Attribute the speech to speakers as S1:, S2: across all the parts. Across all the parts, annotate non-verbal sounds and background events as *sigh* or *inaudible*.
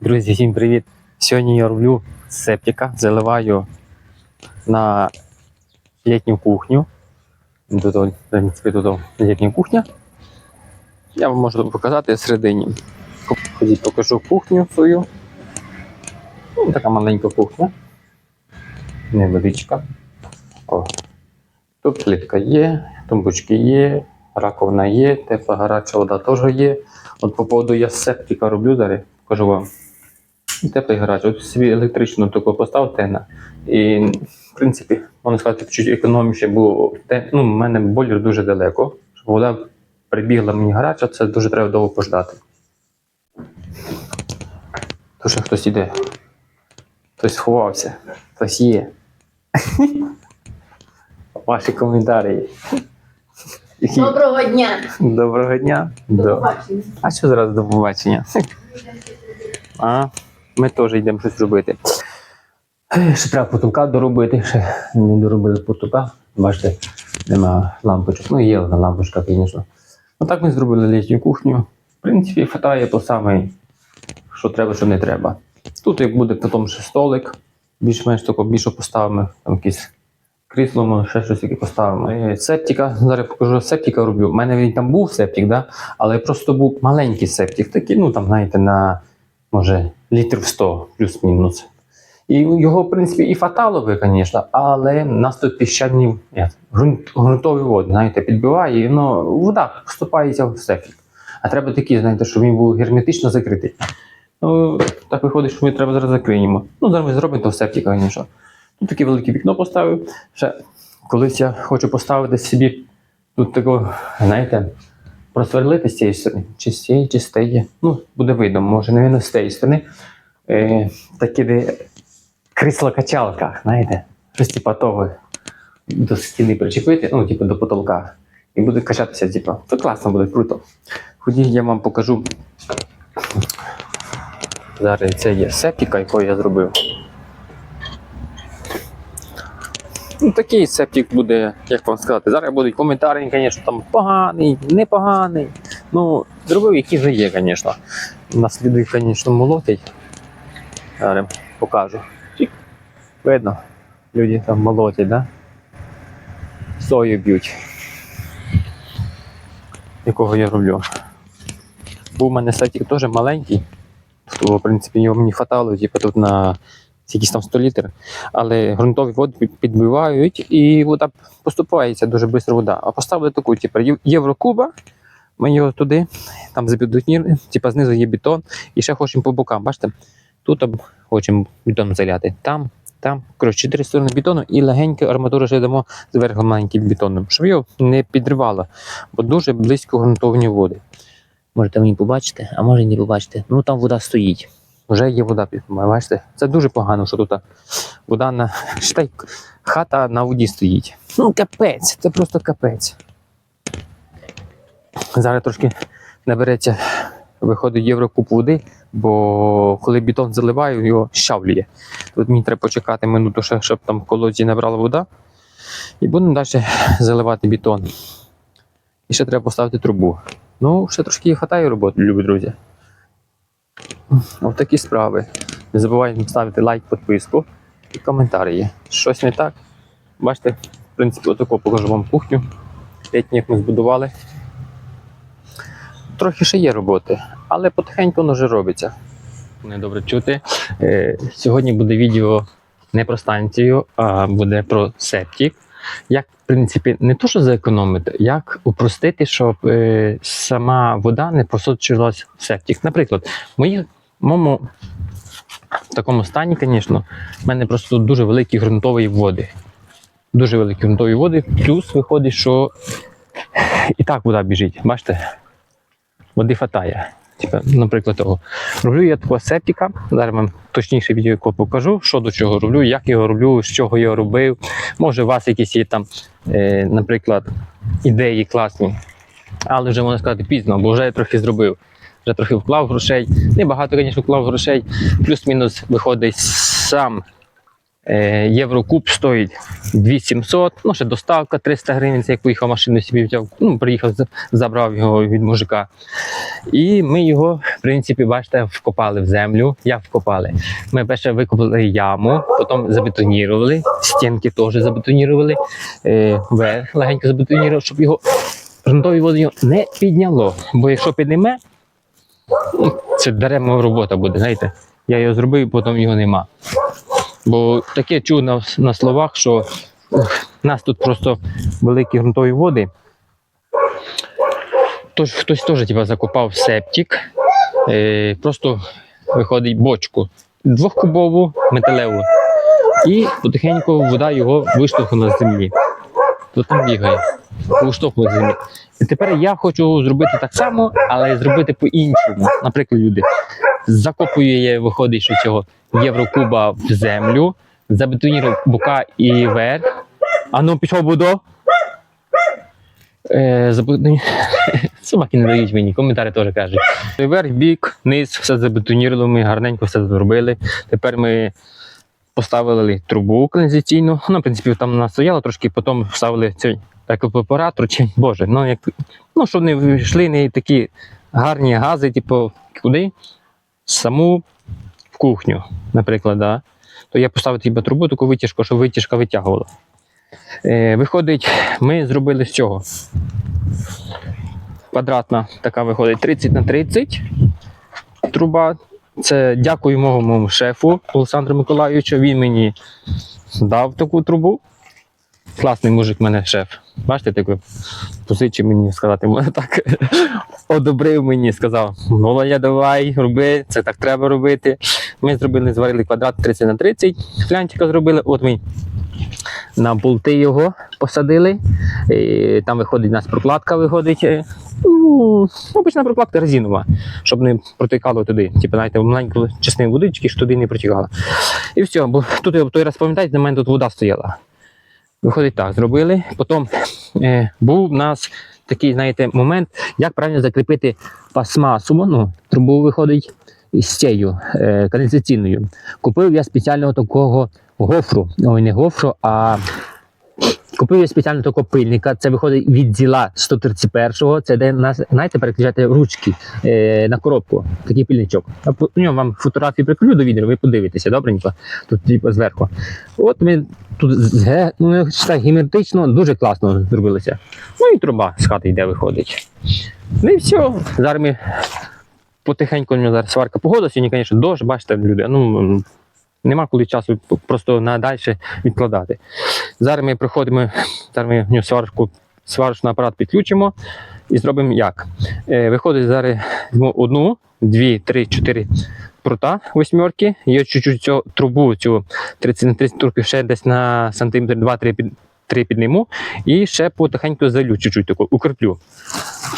S1: Друзі, всім привіт! Сьогодні я роблю септика, заливаю на літню кухню. Тут, в принципі, тут літня кухня. Я вам можу показати всередині. Ходіть, покажу кухню свою. Ну, така маленька кухня. Невеличка. О. Тут плитка є, тумбочки є, раковина є, тепла гаряча вода теж є. От по поводу я септика роблю зараз, покажу вам. Теплий гараж. От собі електричну таку поставте на. І, в принципі, можна сказати, чуть економніше, бо те, ну, в мене бойлер дуже далеко. Щоб вода прибігла мені гаряча, це дуже треба довго пождати. То ще хтось іде. Хтось сховався, хтось є. *laughs* Ваші коментарі.
S2: Доброго дня.
S1: Доброго дня.
S2: До побачення.
S1: а що зараз до побачення? *laughs* А, ми теж йдемо щось робити. Ще треба потолка доробити, ще не доробили потолка. Бачите, нема лампочок. Ну, є одна лампочка, звісно. Ну так ми зробили літню кухню. В принципі, хватає по самий, що треба, що не треба. Тут як буде потім ще столик, більш-менш тако більше поставимо, там якісь крісло, може, ще щось яке поставимо. І септика, зараз покажу, септика роблю. У мене він там був септик, да? але просто був маленький септик, такий, ну там, знаєте, на може літрів 100 плюс-мінус. І його, в принципі, і фатало би, звісно, але нас тут піщані ґрунт, ґрунтові води, знаєте, підбиває, і воно, вода поступається в септик. А треба такий, знаєте, щоб він був герметично закритий. Ну, так виходить, що ми треба зараз закриємо. Ну, зараз ми зробимо то в септика, звісно. Тут таке велике вікно поставив. Ще колись я хочу поставити собі тут такого, знаєте, просверлити з цієї сторони, чи з цієї, чи з тієї. Ну, буде видно, може, не з тієї сторони. Е, такі, де крісло-качалка, знаєте, щось типа того до стіни причепити, ну, типу до потолка. І буде качатися, типу, це класно буде, круто. Ходіть, я вам покажу. Зараз це є септика, яку я зробив. Ну, такий септик буде, як вам сказати. Зараз будуть коментарі, звісно, там поганий, непоганий. Ну, зробив, який вже є, звісно. Нас люди, звісно, молотять. Зараз покажу. Видно, люди там молотять, да? Сою б'ють. Якого я роблю. Був у мене септик теж маленький. В принципі, його мені хватало, типу, тут на якийсь там 100 літр. Але ґрунтові води підбивають і вода поступається дуже швидко вода. А поставили таку, типу, єврокуба. Ми його туди, там забетоніруємо, типу знизу є бетон, і ще хочемо по бокам. Бачите, тут хочемо бетон заляти. Там, там. Коротше, чотири сторони бетону і легенько арматуру ще дамо зверху маленьким бетоном, щоб його не підривало, бо дуже близько ґрунтовні води. Можете мені побачити, а може не побачити. Ну там вода стоїть. Вже є вода під бачите? Це дуже погано, що тут вода на *laughs* Считай, хата на воді стоїть. Ну, капець, це просто капець. Зараз трошки набереться, виходить єврокуб води, бо коли бетон заливаю, його щавлює. Тут мені треба почекати минуту, щоб там в колодязі набрала вода. І будемо далі заливати бетон. І ще треба поставити трубу. Ну, ще трошки хватає роботи, любі друзі. Ось такі справи. Не забувайте ставити лайк, підписку і коментарі. Щось не так. Бачите, в принципі, отако покажу вам кухню. Літню, як ми збудували. Трохи ще є роботи, але потихеньку воно вже робиться. Не добре чути. Е, сьогодні буде відео не про станцію, а буде про септик. Як, в принципі, не то, що зекономити, як упростити, щоб е, сама вода не просочилась в септик. Наприклад, в моєму такому стані, звісно, в мене просто дуже великі ґрунтові води. Дуже великі ґрунтові води. Плюс виходить, що і так вода біжить. Бачите? Води хватає. Типа, наприклад, того. Роблю я такого септика. Зараз вам точніше відео яку покажу, що до чого роблю, як його роблю, з чого я робив. Може, у вас якісь є там, е, наприклад, ідеї класні. Але вже можна сказати пізно, бо вже я трохи зробив. Вже трохи вклав грошей. Небагато, звісно, вклав грошей. Плюс-мінус виходить сам Єврокуб стоїть 2700, ну ще доставка 300 гривень, це як поїхав машину собі взяв, ну, приїхав, забрав його від мужика. І ми його, в принципі, бачите, вкопали в землю. Як вкопали? Ми перше викопали яму, потім забетонірували, стінки теж забетонірували, е, верх легенько забетонірували, щоб його ґрунтові води не підняло. Бо якщо підніме, ну, це даремна робота буде, знаєте. Я його зробив, потім його нема. Бо таке чув на, на словах, що у нас тут просто великі ґрунтові води. Тож хтось теж типа, закопав септик, е, просто виходить бочку двохкубову металеву. І потихеньку вода його виштовхнула з землі. То там бігає, виштовхнула з землі. І тепер я хочу зробити так само, але зробити по-іншому. Наприклад, люди закопує, виходить, що цього єврокуба в землю, забетонірував бока і верх. А ну пішов будо. Е, забетоні- *laughs* Собаки не дають мені, коментарі теж кажуть. Верх, бік, низ, все забетонірували, ми гарненько все зробили. Тепер ми поставили трубу каналізаційну. Ну, в принципі, там вона стояла трошки, потім вставили цей еквапоратор, чи боже, ну як ну, щоб не вийшли не такі гарні гази, типу, куди? Саму в кухню, наприклад, да. то я поставив типу, трубу, таку витяжку, щоб витяжка витягувала. Е, виходить, ми зробили з цього. Квадратна така виходить 30 на 30 труба. Це дякую моєму шефу Олександру Миколайовичу. Він мені дав таку трубу. Класний мужик мене шеф. Бачите, таку позичив мені сказати, можна так *laughs* одобрив мені, сказав: Володя, давай, роби, це так треба робити. Ми зробили, зварили квадрат 30 на 30, флянчика зробили. От ми на болти його посадили. І там виходить у нас прокладка, виходить. е, Ну, обична прокладка резинова, щоб не протікало туди. Типу, знаєте, маленьку частину водички, щоб туди не протікало. І все, бо тут той раз пам'ятаєте, на мене тут вода стояла. Виходить так, зробили. Потім е, був у нас такий, знаєте, момент, як правильно закріпити пластмасу, ну, трубу виходить з цією е, каналізаційною. Купив я спеціального такого гофру. Ой, не гофру, а купив я спеціально такого пильника. Це виходить від зіла 131-го. Це де нас, знаєте, переключати ручки е, на коробку. Такий пильничок. А по- У нього вам фотографії прикрию до відео, ви подивитеся, добренько. Тут типу, зверху. От ми тут з ну, так, герметично дуже класно зробилося. Ну і труба з хати йде, виходить. Ну і все. Зараз ми потихеньку зараз сварка погода. Сьогодні, звісно, дощ, бачите, люди. Ну, нема коли часу просто на далі відкладати. Зараз ми приходимо, зараз ми в сварку, сварочний апарат підключимо і зробимо як. Е, виходить зараз одну, дві, три, чотири прута восьмерки. Я чуть-чуть трубу, цю 30 на 30 трубів ще десь на сантиметр 2-3 3 підніму і ще потихеньку залю, чуть-чуть таку, укріплю.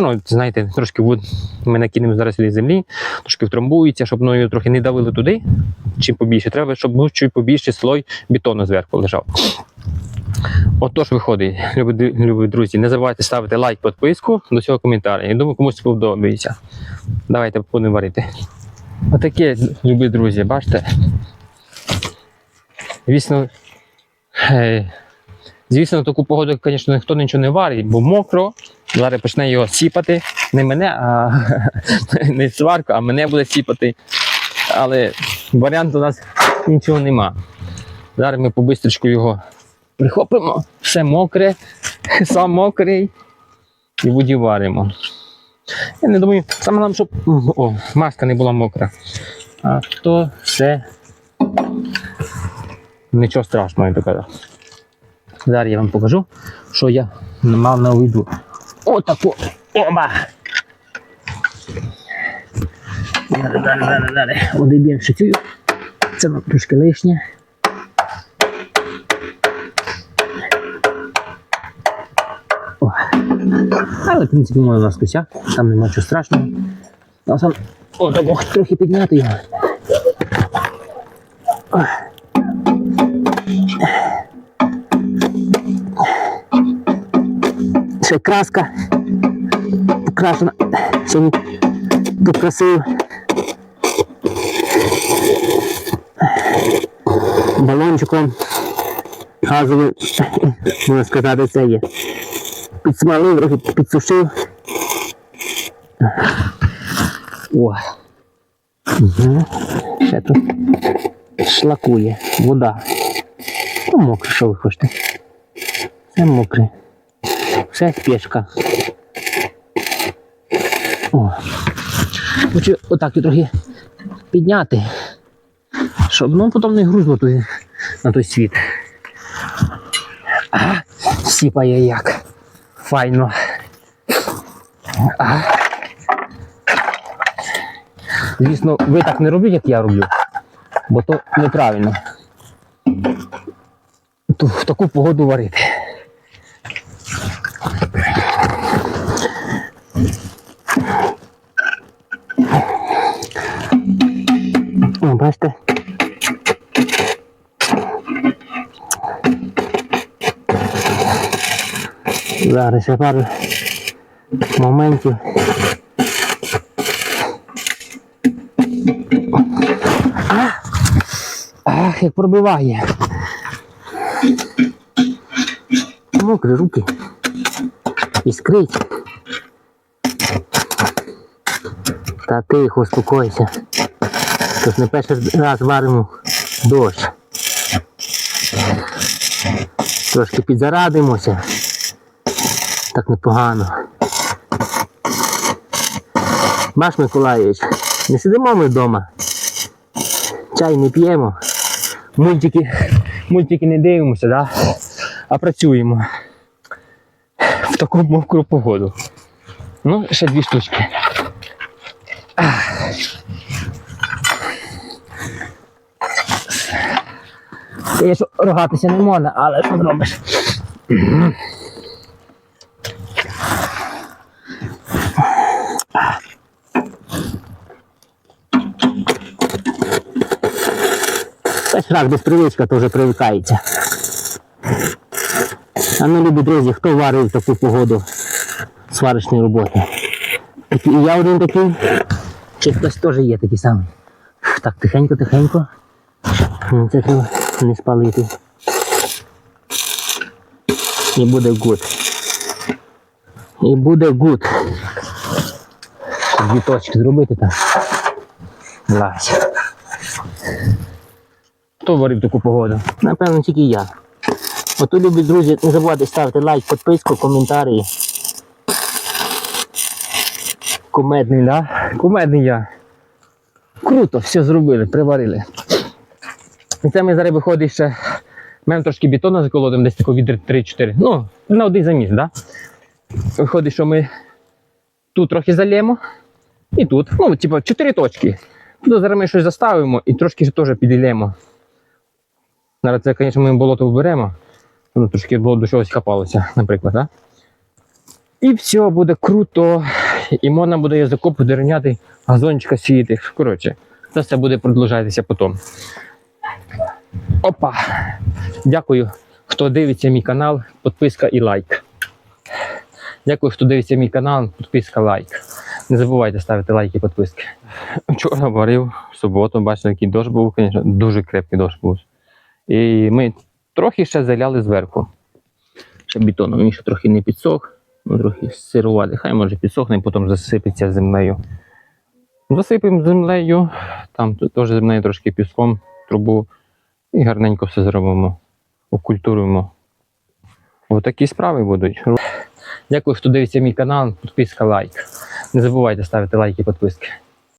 S1: Ну, знаєте, трошки вод, ми накинемо зараз з землі, трошки втрамбується, щоб ну, його трохи не давили туди. Чим побільше. Треба, щоб був чуть побільший слой бетону зверху лежав. Отож виходить, любі, любі друзі, не забувайте ставити лайк, підписку до цього коментаря. Я думаю, комусь сподобається. Давайте будемо варити. Отаке, любі друзі, бачите? Звісно, е, звісно, таку погоду, звісно, ніхто нічого не варить, бо мокро. Зараз почне його сіпати. Не мене, а *laughs* не сварку, а мене буде сіпати. Але варіанту у нас іншого нема. Зараз ми побистрічку його прихопимо, все мокре, *laughs* сам мокрий і воді варимо. Я не думаю, саме нам, щоб о, маска не була мокра. А то все нічого страшного, я так. Зараз я вам покажу, що я мав на виду. Отако. Оба! Далі, далі, далі, далі. Води більше цю. Це трошки лишнє. О. Але, в принципі, можна на скосяк, там нема чого страшного. А сам отако трохи підняти його. Ще краска покрашена, щоб покрасив.
S2: балончиком газовим, можна сказати, це є. Підсмалив, трохи підсушив. О. Угу. Ще тут шлакує вода. Ну, мокре, що ви хочете. Це мокре. Все спешка. О. Хочу отак і трохи підняти, щоб ну потім не грузло той, на той світ. А, сіпає як. Файно. А. Звісно, ви так не робіть, як я роблю, бо то неправильно. Ту, в таку погоду варити. Зараз ще пару моментів. Ах, як пробиває. Мокрі руки. Іскрить. Та тихо, успокойся. Тож не перший раз варимо дощ. Трошки підзарадимося. Так непогано. Маш Миколаївич, не сидимо ми вдома. Чай не п'ємо. Мультики, мультики не дивимося, да? а працюємо. В таку мокру погоду. Ну, ще дві штучки. Звісно, рогатися не можна, але що зробиш? Раз без привичка, вже привикається. А ну, любі друзі, хто варив в таку погоду сварочної роботи? І я один такий, чи хтось теж є такий самий. Так, тихенько, тихенько. Це треба не спалити. І буде гуд. І буде гуд. Дві точки зробити так. Лазь. Хто варив таку погоду? Напевно, тільки я. Ото, любі друзі, не забувайте ставити лайк, підписку, коментарі. Кумедний, да? Кумедний я. Круто, все зробили, приварили. І це ми зараз виходить ще. Маємо трошки бетону заколотимо, десь тако відр 3-4. Ну, на один заміс, да? Виходить, що ми тут трохи залємо. І тут. Ну, типу, 4 точки. Тут зараз ми щось заставимо і трошки теж піділємо. Зараз це, звісно, ми болото вберемо. Воно трошки було до чогось копалося, наприклад, да? І все буде круто. І можна буде язиком подерняти, газончика сіяти. Коротше, це все буде продовжатися потім. Опа! Дякую, хто дивиться мій канал, підписка і лайк. Дякую, хто дивиться мій канал, підписка, лайк. Не забувайте ставити лайки і підписки. Вчора варив в суботу, бачите, який дощ був, звісно, дуже крепкий дощ був. І ми трохи ще заляли зверху. Ще бетоном. Він ще трохи не підсох, ну трохи сирувати. Хай може підсохне, потім засипеться землею. Засипемо землею, там теж землею трошки піском, трубу. І гарненько все зробимо. Окультуруємо. Отакі справи будуть. Дякую, хто дивиться мій канал. Підписка, лайк. Не забувайте ставити лайки і підписки.